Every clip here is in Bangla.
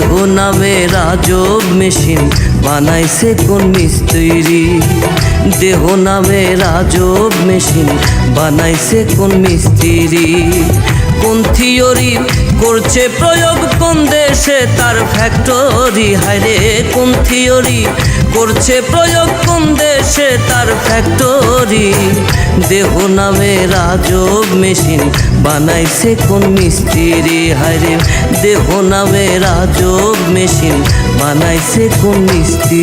দেহ নামে রাজব মেশিন বানাইছে কোন মিস্ত্রি? দেহ নামে রাজব মেশিন বানাইছে কোন মিস্ত্রি? কোন থিওরি করছে প্রয়োগ কোন দেশে? তার ফ্যাক্টরি হায়রে, কোন থিওরি করছে প্রয়োগ কোন দেশে? তার ফ্যাক্টরি দেহ নামে রাজব মেশিন বানাইছে কোন মিস্ত্রি? হায়রে, দেহ নামে রাজব মেশিন বানাইছে কোন মিস্ত্রি?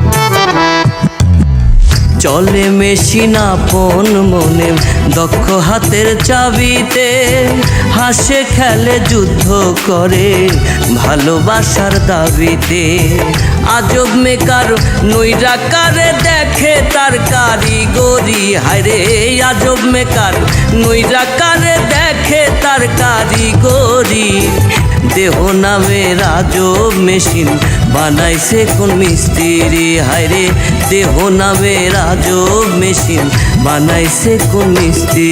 চলে মেশিন আপন মনে, দক্ষ হাতের চাবিতে হাসে, খেলে, যুদ্ধ করে ভালোবাসার দাবিতে। আজব মেকার নৈরা কারে দেখে তার কারিগরি, হায়রে, আজব মেকার নৈরা কারে দেখে তার কারিগরি। দেহ নামে রাজব মেশিন বানাইছে কোন মিস্ত্রি হায়রে দেহ নামে রাজব মেশিন বানাইছে কোন মিস্ত্রি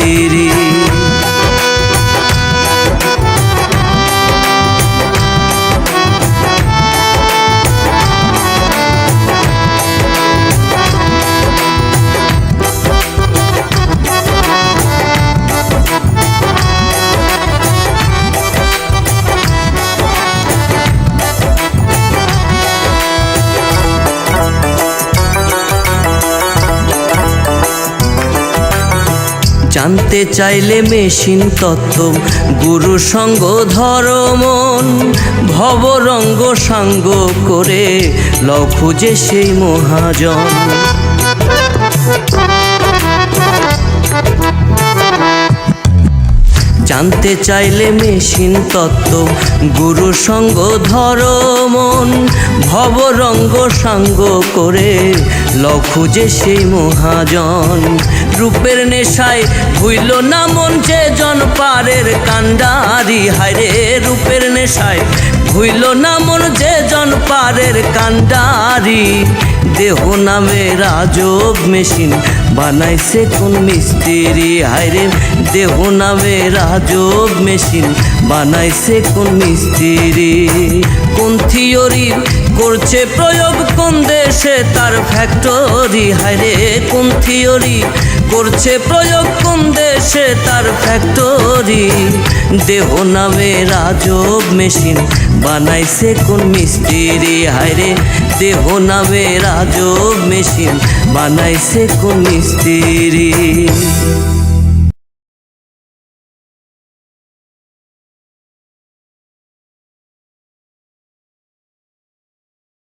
জানতে চাইলে মেশিন তত্ত্ব গুরু সঙ্গ ধরমন ভবরঙ্গ সাঙ্গ করে লও খুঁজে সেই মহাজন। জানতে চাইলে মেশিন তত্ত্ব, গুরু সঙ্গ ধর মন ভবরঙ্গ সাঙ্গ করে লখুজে সেই মহাজন। রূপের নেশায় ভুইল না মন যে জন পারের কান্ডারি হায় রে রূপের নেশায় ভুইল না মন যে জন পারের কান্ডারি দেহ নামে রাজব মেশিন বানাইছে কোন মিস্ত্রি। হায়রে দেহ নামে রাজব মেশিন বানাইছে কোন মিস্ত্রি। কোন থিওরি করছে প্রয়োগ কোন দেশে তার ফ্যাক্টরি হায়রে কোন থিওরি করছে প্রয়োগ কোন দেশে? তার ফ্যাক্টরি দেহ নামে রাজব মেশিন বানাইছে কোন মিস্ত্রি? হায়রে, দেহ নামে রাজব মেশিন বানাইছে কোন মিস্ত্রি?